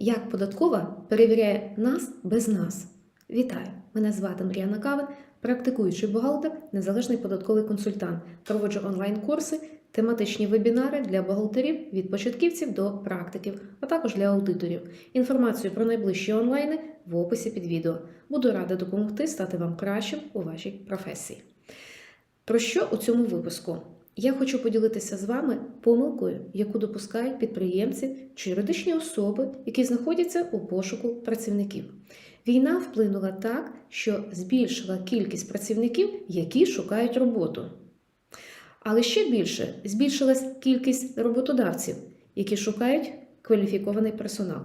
Як податкова перевіряє нас без нас? Вітаю! Мене звати Мар'яна Кавин, практикуючий бухгалтер, незалежний податковий консультант. Проводжу онлайн-курси, тематичні вебінари для бухгалтерів від початківців до практиків, а також для аудиторів. Інформацію про найближчі онлайни в описі під відео. Буду рада допомогти стати вам кращим у вашій професії. Про що у цьому випуску? Я хочу поділитися з вами помилкою, яку допускають підприємці чи юридичні особи, які знаходяться у пошуку працівників. Війна вплинула так, що збільшила кількість працівників, які шукають роботу. Але ще більше збільшилась кількість роботодавців, які шукають кваліфікований персонал.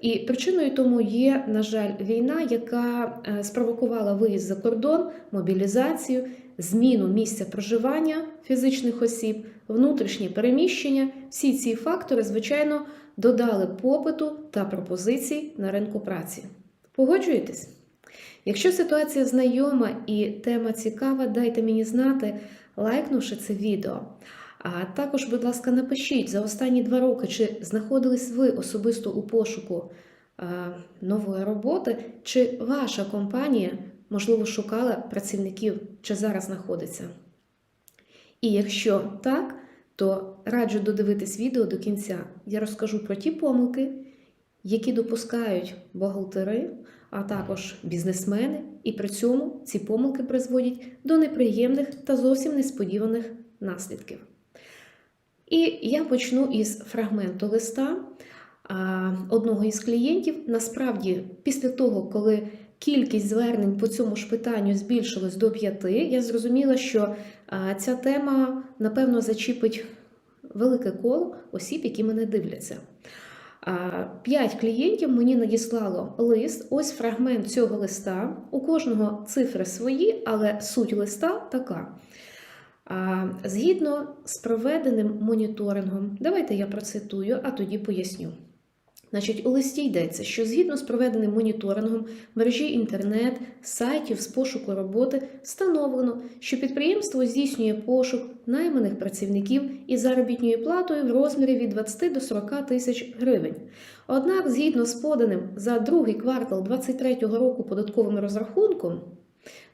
І причиною тому є, на жаль, війна, яка е, спровокувала виїзд за кордон, мобілізацію, зміну місця проживання фізичних осіб, внутрішнє переміщення. Всі ці фактори, звичайно, додали попиту та пропозицій на ринку праці. Погоджуєтесь? Якщо ситуація знайома і тема цікава, дайте мені знати, лайкнувши це відео. А також, будь ласка, напишіть за останні два роки, чи знаходились ви особисто у пошуку нової роботи, чи ваша компанія, можливо, шукала працівників, чи зараз знаходиться. І якщо так, то раджу додивитись відео до кінця. Я розкажу про ті помилки, які допускають бухгалтери, а також бізнесмени, і при цьому ці помилки призводять до неприємних та зовсім несподіваних наслідків. І я почну із фрагменту листа одного із клієнтів. Насправді, після того, коли кількість звернень по цьому ж питанню збільшилась до п'яти, я зрозуміла, що ця тема, напевно, зачіпить велике коло осіб, які мене дивляться. П'ять клієнтів мені надіслало лист. Ось фрагмент цього листа. У кожного цифри свої, але суть листа така. Згідно з проведеним моніторингом, давайте я процитую, а тоді поясню. Значить, у листі йдеться, що згідно з проведеним моніторингом мережі інтернет, сайтів з пошуку роботи встановлено, що підприємство здійснює пошук найманих працівників із заробітною платою в розмірі від 20 до 40 тисяч гривень. Однак, згідно з поданим за другий квартал 2023 року податковим розрахунком,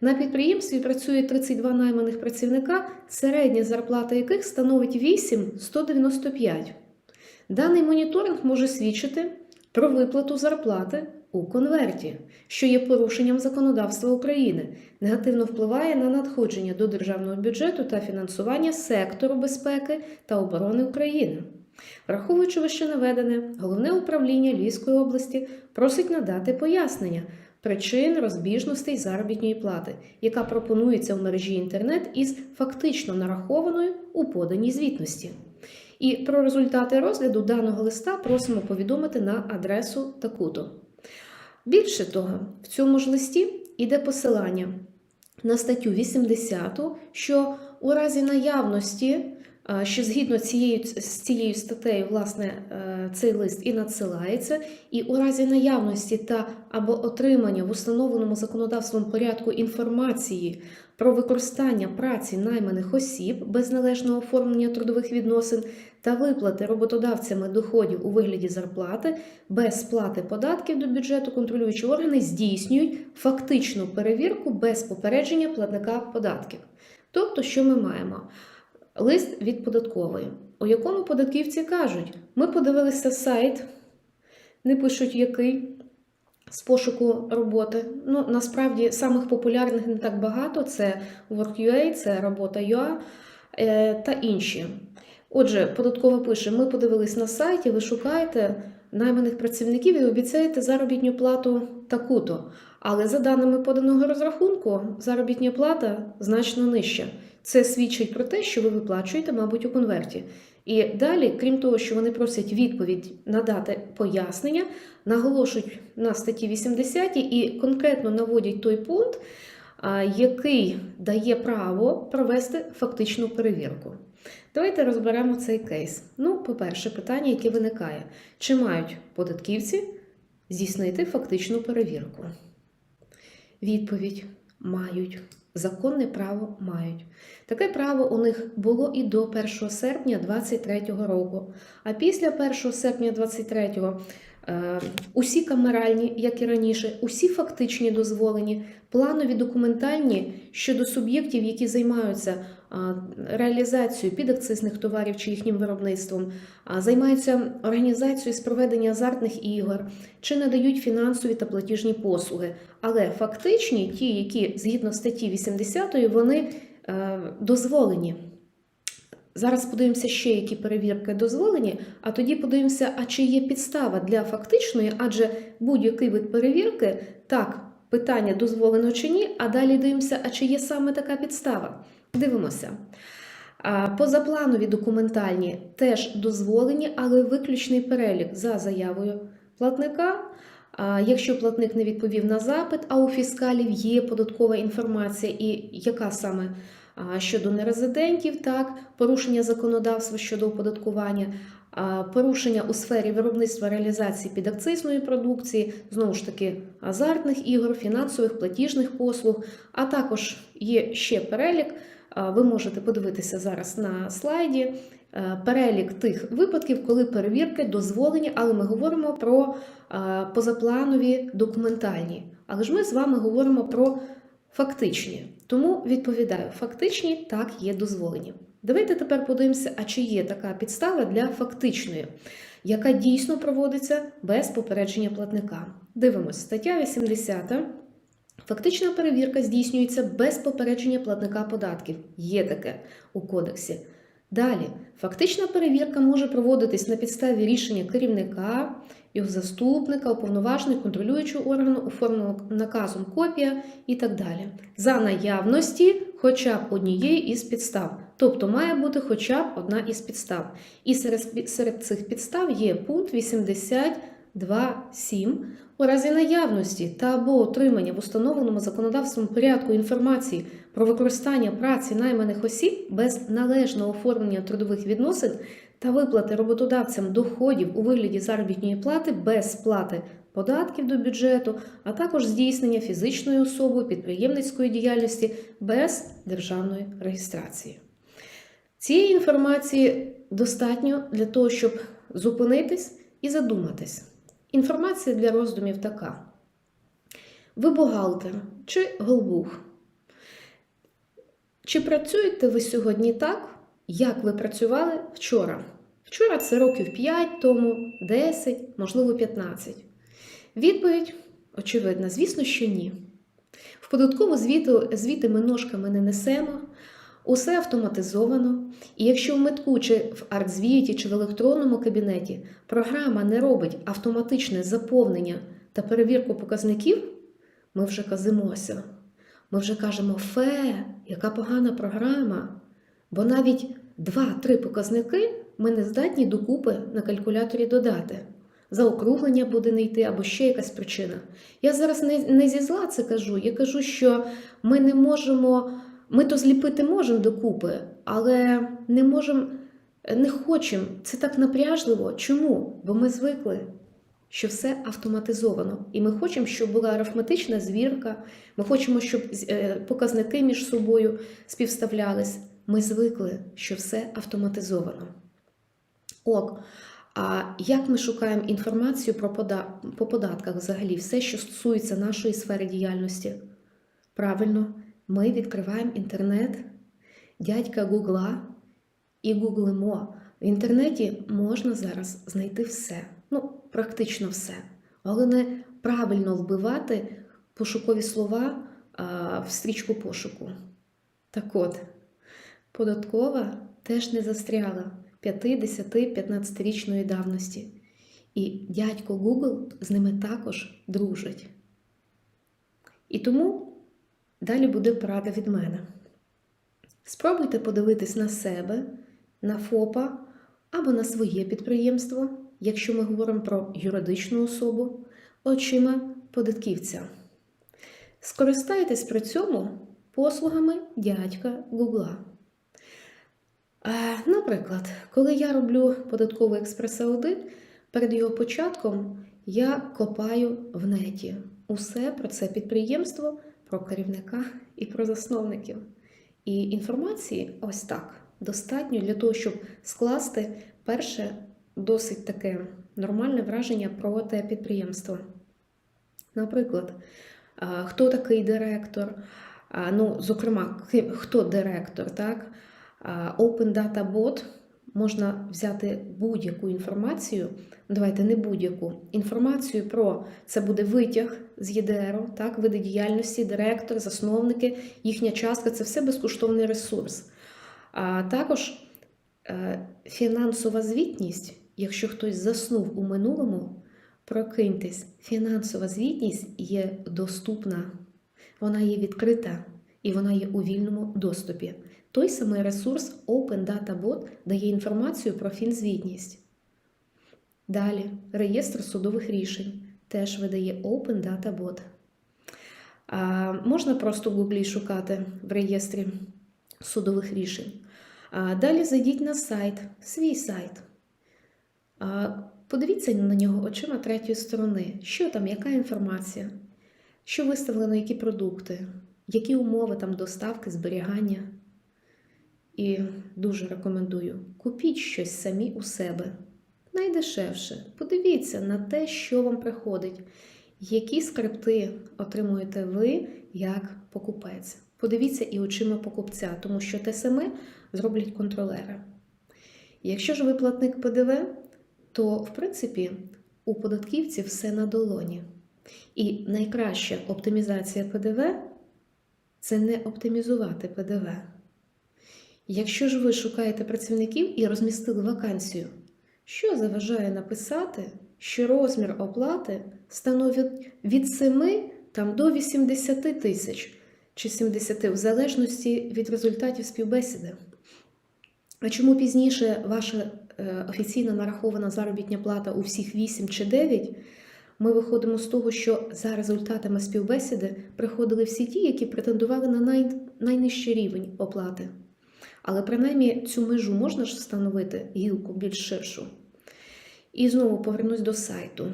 на підприємстві працює 32 найманих працівника, середня зарплата яких становить 8,195. Даний моніторинг може свідчити про виплату зарплати у конверті, що є порушенням законодавства України, негативно впливає на надходження до державного бюджету та фінансування сектору безпеки та оборони України. Враховуючи вище наведене, головне управління Львівської області просить надати пояснення причин розбіжностей заробітної плати, яка пропонується в мережі інтернет із фактично нарахованою у поданій звітності. І про результати розгляду даного листа просимо повідомити на адресу таку-то. Більше того, в цьому ж листі йде посилання на статтю 80, що у разі наявності, що згідно цією, з цією статтею, власне, е, цей лист і надсилається, і у разі наявності та або отримання в установленому законодавством порядку інформації про використання праці найманих осіб без належного оформлення трудових відносин та виплати роботодавцями доходів у вигляді зарплати без сплати податків до бюджету контролюючі органи здійснюють фактичну перевірку без попередження платника податків. Тобто, що ми маємо? Лист від податкової, у якому податківці кажуть: ми подивилися сайт, не пишуть який з пошуку роботи. Ну, насправді, самих популярних не так багато: це Work.ua, це робота.ua е, та інші. Отже, податкова пише: ми подивились на сайті, ви шукаєте найманих працівників і обіцяєте заробітну плату таку-то. Але за даними поданого розрахунку, заробітня плата значно нижча. Це свідчить про те, що ви виплачуєте, мабуть, у конверті. І далі, крім того, що вони просять відповідь надати пояснення, наголошують на статті 80 і конкретно наводять той пункт, який дає право провести фактичну перевірку. Давайте розберемо цей кейс. Ну, по-перше, питання, яке виникає: чи мають податківці здійснити фактичну перевірку? Відповідь мають. Законне право мають. Таке право у них було і до 1 серпня 2023 року. А після 1 серпня 2023 Е, Усі камеральні, як і раніше, усі фактичні дозволені, планові документальні щодо суб'єктів, які займаються реалізацією підакцизних товарів чи їхнім виробництвом, займаються організацією з проведення азартних ігор чи надають фінансові та платіжні послуги. Але фактичні, ті, які згідно статті 80, вони е, дозволені. Зараз подивимося ще, які перевірки дозволені, а тоді подивимося, а чи є підстава для фактичної, адже будь-який вид перевірки, так, питання дозволено чи ні, а далі дивимося, а чи є саме така підстава. Дивимося. Позапланові документальні теж дозволені, але виключний перелік за заявою платника. Якщо платник не відповів на запит, а у фіскалів є податкова інформація, і яка саме щодо нерезидентів, так, порушення законодавства щодо оподаткування, порушення у сфері виробництва реалізації підакцизної продукції, знову ж таки, азартних ігор, фінансових платіжних послуг, а також є ще перелік. Ви можете подивитися зараз на слайді е, перелік тих випадків, коли перевірки дозволені, але ми говоримо про позапланові документальні. Але ж ми з вами говоримо про фактичні. Тому відповідаю, фактичні так є дозволені. Давайте тепер подивимося, а чи є така підстава для фактичної, яка дійсно проводиться без попередження платника. Дивимось, стаття 80. Фактична перевірка здійснюється без попередження платника податків. Є таке у кодексі. Далі, фактична перевірка може проводитись на підставі рішення керівника, його заступника, уповноваженого контролюючого органу, оформленого наказом копія і так далі. За наявності хоча б однієї із підстав. Тобто має бути хоча б одна із підстав. І серед, серед цих підстав є пункт 82.7. У разі наявності та або отримання в установленому законодавством порядку інформації про використання праці найманих осіб без належного оформлення трудових відносин та виплати роботодавцям доходів у вигляді заробітної плати без сплати податків до бюджету, а також здійснення фізичною особою підприємницької діяльності без державної реєстрації. Цієї інформації достатньо для того, щоб зупинитись і задуматись. Інформація для роздумів така: ви бухгалтер чи голбух? Чи працюєте ви сьогодні так, як ви працювали вчора? Вчора це років 5 тому, 10, можливо, 15. Відповідь очевидна, звісно, що ні. В податкову звіту, звіти ми ножками не несемо, усе автоматизовано. І якщо в метку чи в артзвіті, чи в електронному кабінеті програма не робить автоматичне заповнення та перевірку показників, ми вже казимося. Ми вже кажемо фе, яка погана програма. Бо навіть 2-3 показники ми не здатні докупи на калькуляторі додати. Заокруглення буде не йти або ще якась причина. Я зараз не, не зі зла це кажу. Я кажу, що ми не можемо, ми то зліпити можемо докупи, але не можемо, не хочемо. Це так напряжливо. Чому? Бо ми звикли, що все автоматизовано. І ми хочемо, щоб була арифметична звірка, ми хочемо, щоб е, показники між собою співставлялись. Ми звикли, що все автоматизовано. Ок. А як ми шукаємо інформацію про пода... по податках взагалі, все, що стосується нашої сфери діяльності? Правильно, ми відкриваємо інтернет, дядька Гугла і гуглимо. В інтернеті можна зараз знайти все, ну, практично все. Головне правильно вбивати пошукові слова а, в стрічку пошуку. Так от, податкова теж не застряла. 5-10-15-річної давності. І дядько Google з ними також дружить. І тому далі буде порада від мене. Спробуйте подивитись на себе, на ФОПа або на своє підприємство, якщо ми говоримо про юридичну особу, очима податківця. Скористайтесь при цьому послугами дядька Гугла. Наприклад, коли я роблю податковий експрес-аудит, перед його початком я копаю в неті усе про це підприємство, про керівника і про засновників. І інформації ось так достатньо для того, щоб скласти перше досить таке нормальне враження про те підприємство. Наприклад, хто такий директор? Ну, зокрема, хто директор, так? Open Data Bot можна взяти будь-яку інформацію, давайте не будь-яку інформацію про це буде витяг з ЄДРу, так, види діяльності, директор, засновники, їхня частка це все безкоштовний ресурс. А також е, фінансова звітність, якщо хтось заснув у минулому, прокиньтесь, фінансова звітність є доступна, вона є відкрита і вона є у вільному доступі. Той самий ресурс Open Data Bot дає інформацію про фінзвітність. Далі, реєстр судових рішень теж видає Open Data Bot. А, можна просто в Google шукати в реєстрі судових рішень. А, далі зайдіть на сайт, свій сайт. Подивіться на нього очима третьої сторони. Що там, яка інформація, що виставлено, які продукти, які умови там доставки, зберігання. І дуже рекомендую: купіть щось самі у себе. Найдешевше. Подивіться на те, що вам приходить, які скрипти отримуєте ви як покупець. Подивіться і очима покупця, тому що те саме зроблять контролери. Якщо ж ви платник ПДВ, то в принципі у податківців все на долоні. І найкраща оптимізація ПДВ це не оптимізувати ПДВ. Якщо ж ви шукаєте працівників і розмістили вакансію, що заважає написати, що розмір оплати становить від 7 там, до 80 тисяч чи 70 в залежності від результатів співбесіди? А чому пізніше ваша офіційно нарахована заробітня плата у всіх 8 чи 9? Ми виходимо з того, що за результатами співбесіди приходили всі ті, які претендували на най... найнижчий рівень оплати. Але принаймні цю межу можна ж встановити гілку більш ширшу. І знову повернусь до сайту.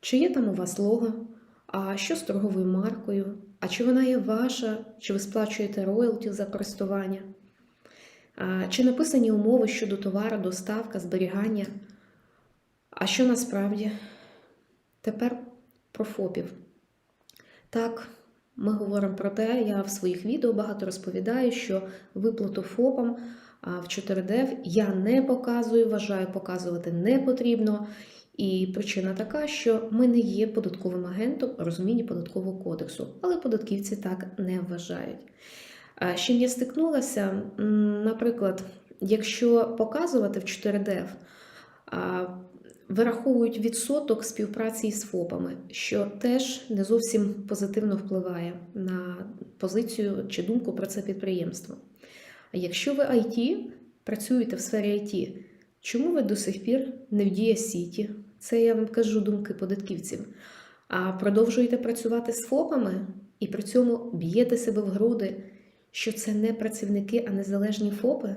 Чи є там у вас лого? А що з торговою маркою? А чи вона є ваша? Чи ви сплачуєте роялті за користування? Чи написані умови щодо товару, доставка, зберігання? А що насправді? Тепер про ФОПів. Так, ми говоримо про те, я в своїх відео багато розповідаю, що виплату ФОПам в 4DEV я не показую, вважаю, показувати не потрібно. І причина така, що ми не є податковим агентом у розумінні податкового кодексу, але податківці так не вважають. А з чим я стикнулася, наприклад, якщо показувати в 4DEV, вираховують відсоток співпраці з ФОПами, що теж не зовсім позитивно впливає на позицію чи думку про це підприємство. А якщо ви IT, працюєте в сфері IT, чому ви до сих пір не в Дія Сіті? Це я вам кажу думки податківців. А продовжуєте працювати з ФОПами і при цьому б'єте себе в груди, що це не працівники, а незалежні ФОПи?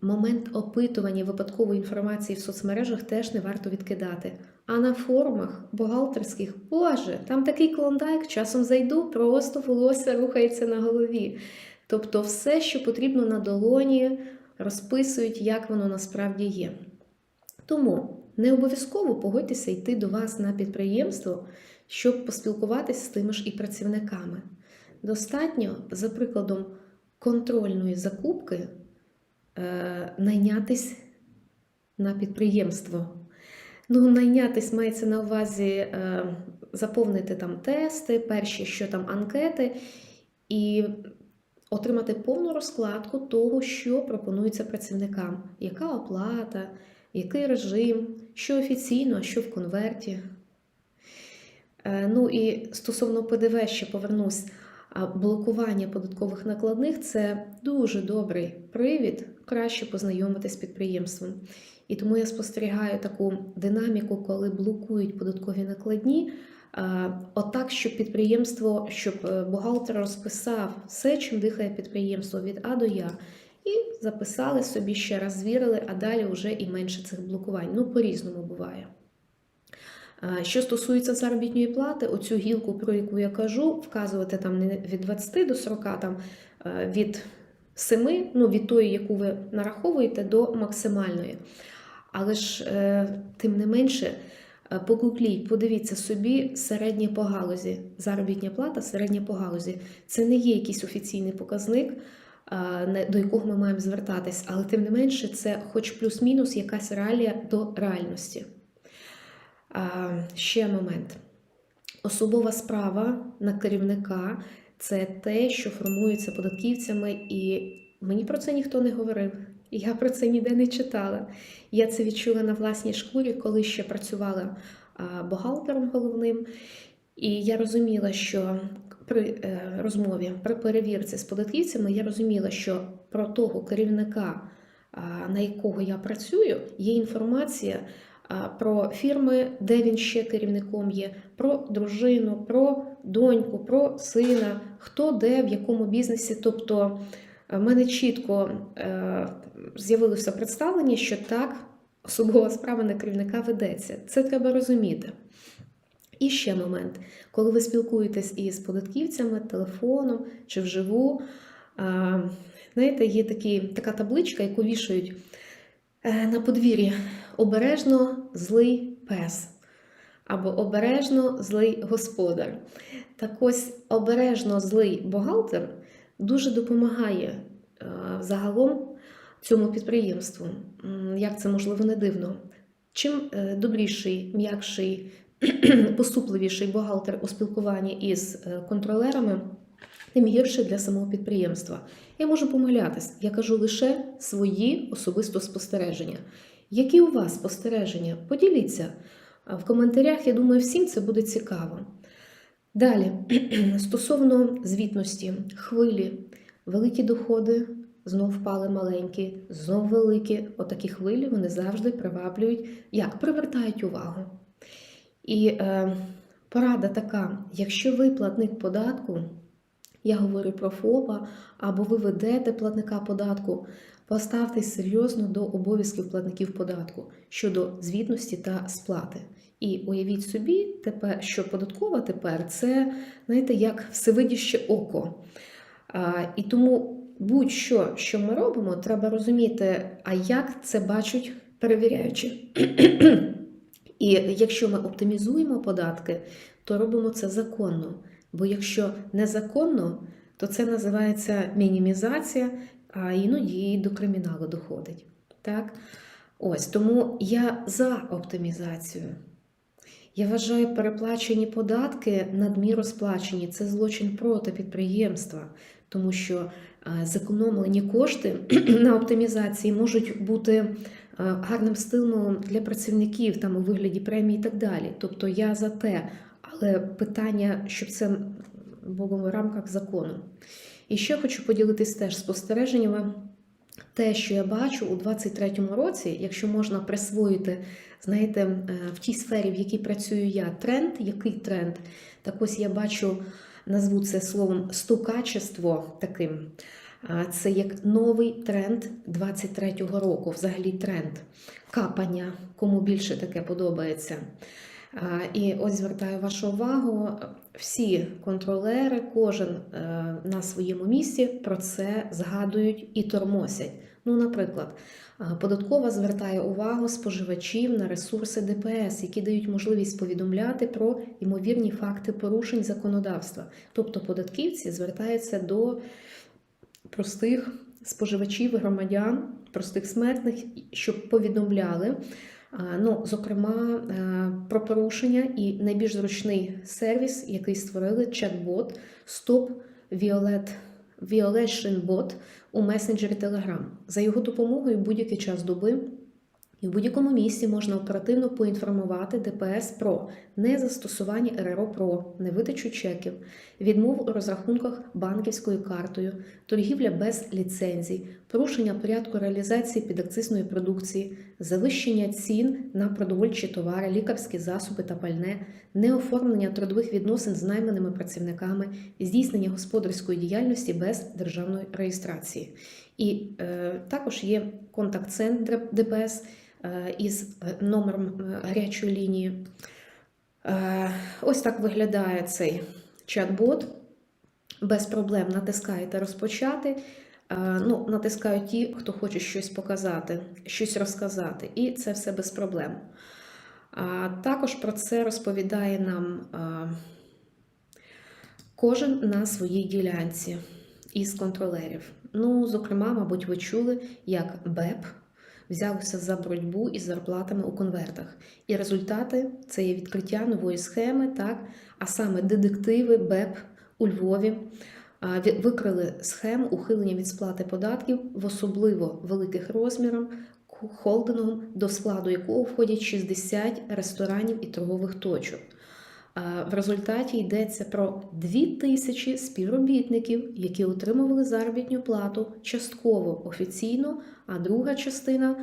Момент опитування випадкової інформації в соцмережах теж не варто відкидати. А на форумах бухгалтерських, боже, там такий клондайк, часом зайду, просто волосся рухається на голові. Тобто, все, що потрібно на долоні, розписують, як воно насправді є. Тому не обов'язково погодьтеся йти до вас на підприємство, щоб поспілкуватися з тими ж і працівниками. Достатньо, за прикладом контрольної закупки, е, найнятись на підприємство. Ну, найнятись мається на увазі е, заповнити там тести, перші, що там анкети, і отримати повну розкладку того, що пропонується працівникам, яка оплата, який режим, що офіційно, а що в конверті. Е, Ну і стосовно ПДВ ще повернусь. Блокування податкових накладних це дуже добрий привід краще познайомитись з підприємством. І тому я спостерігаю таку динаміку, коли блокують податкові накладні. Отак, щоб підприємство, щоб е, бухгалтер розписав все, чим дихає підприємство від А до Я. І записали собі ще раз звірили, а далі вже і менше цих блокувань. Ну, по-різному буває. А, Що стосується заробітної плати, оцю гілку, про яку я кажу, вказувати там не від 20 до 40, там е, від 7, ну від тої, яку ви нараховуєте, до максимальної. Але ж, е, тим не менше, е, погугліть, подивіться собі середнє по галузі. Заробітня плата середня по галузі. Це не є якийсь офіційний показник, до якого ми маємо звертатись, але тим не менше, це хоч плюс-мінус якась реалія до реальності. Ще момент. Особова справа на керівника це те, що формується податківцями, і мені про це ніхто не говорив. Я про це ніде не читала. Я це відчула на власній шкурі, коли ще працювала бухгалтером головним. І я розуміла, що при е, розмові при перевірці з податківцями я розуміла, що про того керівника, на якого я працюю, є інформація про фірми, де він ще керівником є, про дружину, про доньку, про сина, хто де, в якому бізнесі. Тобто в мене чітко е, з'явилося представлення, що так, особова справа на керівника ведеться. Це треба розуміти. І ще момент, коли ви спілкуєтесь із податківцями телефоном чи вживу, знаєте, є такі, така табличка, яку вішають е, на подвір'ї обережно злий пес або обережно злий господар. Так ось обережно злий бухгалтер дуже допомагає е, загалом цьому підприємству. Як це можливо не дивно? Чим е, добріший, м'якший, поступливіший бухгалтер у спілкуванні із е, контролерами, тим гірше для самого підприємства. Я можу помилятись, я кажу лише свої особисто спостереження. Які у вас спостереження? Поділіться в коментарях. Я думаю, всім це буде цікаво. Далі, стосовно звітності, хвилі, великі доходи знов впали маленькі, знов великі. Отакі хвилі вони завжди приваблюють, як привертають увагу. І е, порада така: якщо ви платник податку, я говорю про ФОПа, або ви ведете платника податку, поставтесь серйозно до обов'язків платників податку щодо звітності та сплати. І уявіть собі, тепер, що податкова тепер це, знаєте, як всевидяще око. А, і тому будь-що, що ми робимо, треба розуміти, а як це бачать перевіряючі. І якщо ми оптимізуємо податки, то робимо це законно. Бо якщо незаконно, то це називається мінімізація, а іноді до криміналу доходить. Так? Ось тому я за оптимізацію. Я вважаю, переплачені податки, надміру сплачені це злочин проти підприємства, тому що е, зекономлені кошти на оптимізації можуть бути е, гарним стимулом для працівників там у вигляді премії і так далі. Тобто я за те, але питання, щоб це було в рамках закону. І ще хочу поділитись теж спостереженнями. Те, що я бачу у 23-му році, якщо можна присвоїти, знаєте, е, в тій сфері, в якій працюю я, тренд, який тренд? Так ось я бачу, назву це словом стукачество таким. Це як новий тренд 23-го року, взагалі тренд капання, кому більше таке подобається. І ось звертаю вашу увагу, всі контролери, кожен е, на своєму місці про це згадують і тормосять. Ну, наприклад, податкова звертає увагу споживачів на ресурси ДПС, які дають можливість повідомляти про ймовірні факти порушень законодавства. Тобто податківці звертаються до простих споживачів, громадян, простих смертних, щоб повідомляли. Ну, зокрема, е, про порушення і найбільш зручний сервіс, який створили чат-бот Stop Violet, Violation Bot у месенджері Telegram. За його допомогою будь-який час доби і в будь-якому місці можна оперативно поінформувати ДПС про незастосування РРО ПРО, невидачу чеків, відмову у розрахунках банківською картою, торгівля без ліцензій, порушення порядку реалізації підакцизної продукції, завищення цін на продовольчі товари, лікарські засоби та пальне, неоформлення трудових відносин з найманими працівниками, здійснення господарської діяльності без державної реєстрації. І е, також є контакт-центр ДПС із е, номером е, гарячої лінії. Е, ось так виглядає цей чат-бот. Без проблем натискаєте розпочати. Е, Ну, натискають ті, хто хоче щось показати, щось розказати, і це все без проблем. Також про це розповідає нам кожен на своїй ділянці із контролерів. Ну, зокрема, мабуть, ви чули, як БЕП взявся за боротьбу із зарплатами у конвертах. І результати це є відкриття нової схеми, так, а саме детективи БЕП у Львові викрили схему ухилення від сплати податків в особливо великих розмірах холдингом, до складу якого входять 60 ресторанів і торгових точок. В результаті йдеться про 2 тисячі співробітників, які отримували заробітну плату частково офіційно, а друга частина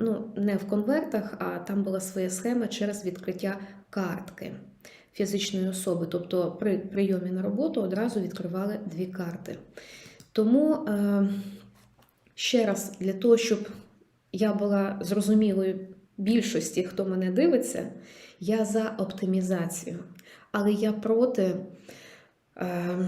ну, не в конвертах, а там була своя схема через відкриття картки фізичної особи. Тобто при прийомі на роботу одразу відкривали дві карти. Тому е, ще раз, для того, щоб я була зрозумілою більшості, хто мене дивиться, я за оптимізацію. Але я проти е,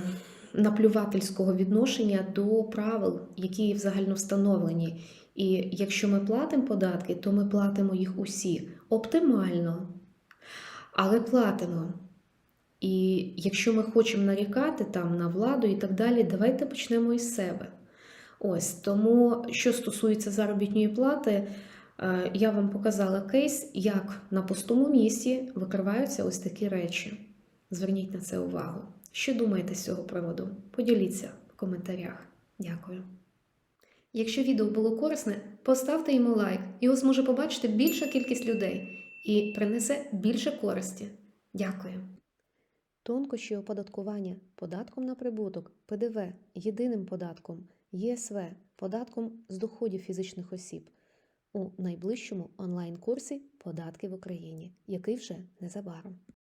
наплювательського відношення до правил, які взагалі встановлені. І якщо ми платимо податки, то ми платимо їх усі оптимально. Але платимо. І якщо ми хочемо нарікати там на владу і так далі, давайте почнемо із себе. Ось тому, що стосується заробітної плати, я вам показала кейс, як на пустому місці викриваються ось такі речі. Зверніть на це увагу. Що думаєте з цього приводу? Поділіться в коментарях. Дякую. Якщо відео було корисне, поставте йому лайк, його зможе побачити більша кількість людей і принесе більше користі. Дякую. Тонкощі оподаткування податком на прибуток, ПДВ, єдиним податком, ЄСВ, податком з доходів фізичних осіб у найближчому онлайн-курсі Податки в Україні, який вже незабаром.